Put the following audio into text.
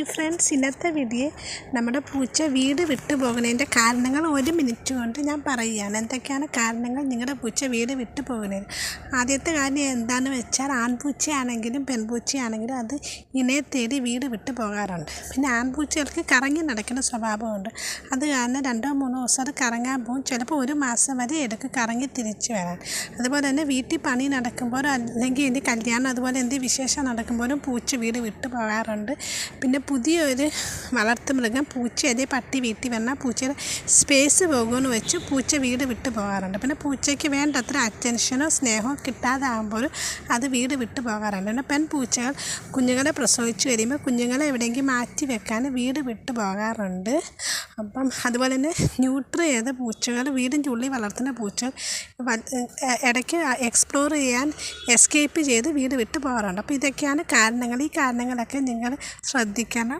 ഈ ഫ്രണ്ട്സ് ഇന്നത്തെ വീഡിയോ നമ്മുടെ പൂച്ച വീട് വിട്ടു പോകുന്നതിന്റെ കാരണങ്ങൾ ഒരു മിനിറ്റ് കൊണ്ട് ഞാൻ പറയുകയാണ്. എന്തൊക്കെയാണ് കാരണങ്ങൾ നിങ്ങളുടെ പൂച്ച വീട് വിട്ടു പോകുന്നത്? ആദ്യത്തെ കാര്യം എന്താണെന്ന് വെച്ചാൽ ആൺപൂച്ചയാണെങ്കിലും പെൺപൂച്ചയാണെങ്കിലും അത് ഇണയെ തേടി വീട് വിട്ടു പോകാറുണ്ട്. പിന്നെ ആൺപൂച്ചകൾക്ക് കറങ്ങി നടക്കുന്ന സ്വഭാവമുണ്ട്. അത് കാരണം രണ്ടോ മൂന്നോ ദിവസം അത് കറങ്ങാൻ പോകും. ചിലപ്പോൾ ഒരു മാസം വരെ എടുക്കും കറങ്ങി തിരിച്ചു വരാൻ അതുപോലെ തന്നെ വീട്ടിൽ പണി നടക്കുമ്പോഴോ അല്ലെങ്കിൽ എന്റെ കല്യാണം അതുപോലെ എന്ത് വിശേഷം നടക്കുമ്പോഴും പൂച്ച വീട് വിട്ടു പോകാറുണ്ട്. പിന്നെ പുതിയൊരു വളർത്തുമൃഗം പൂച്ച അതേ പട്ടി വീട്ടിൽ വന്നാൽ പൂച്ചയുടെ സ്പേസ് പോകുമെന്ന് വെച്ച് പൂച്ച വീട് വിട്ട് പോകാറുണ്ട്. പിന്നെ പൂച്ചയ്ക്ക് വേണ്ടത്ര അറ്റൻഷനോ സ്നേഹമോ കിട്ടാതാകുമ്പോൾ അത് വീട് വിട്ട് പോകാറുണ്ട്. പിന്നെ പെൺ പൂച്ചകൾ കുഞ്ഞുങ്ങളെ പ്രസവിച്ച് കഴിയുമ്പോൾ കുഞ്ഞുങ്ങളെ എവിടെയെങ്കിലും മാറ്റി വെക്കാൻ വീട് വിട്ട് പോകാറുണ്ട്. അപ്പം അതുപോലെ തന്നെ ന്യൂട്രി ചെയ്ത പൂച്ചകൾ വീടിന്റെ ഉള്ളിൽ വളർത്തുന്ന പൂച്ചകൾ ഇടയ്ക്ക് എക്സ്പ്ലോർ ചെയ്യാൻ എസ്കേപ്പ് ചെയ്ത് വീട് വിട്ട് പോകാറുണ്ട്. അപ്പോൾ ഇതൊക്കെയാണ് കാരണങ്ങൾ. ഈ കാരണങ്ങളൊക്കെ നിങ്ങൾ কেন?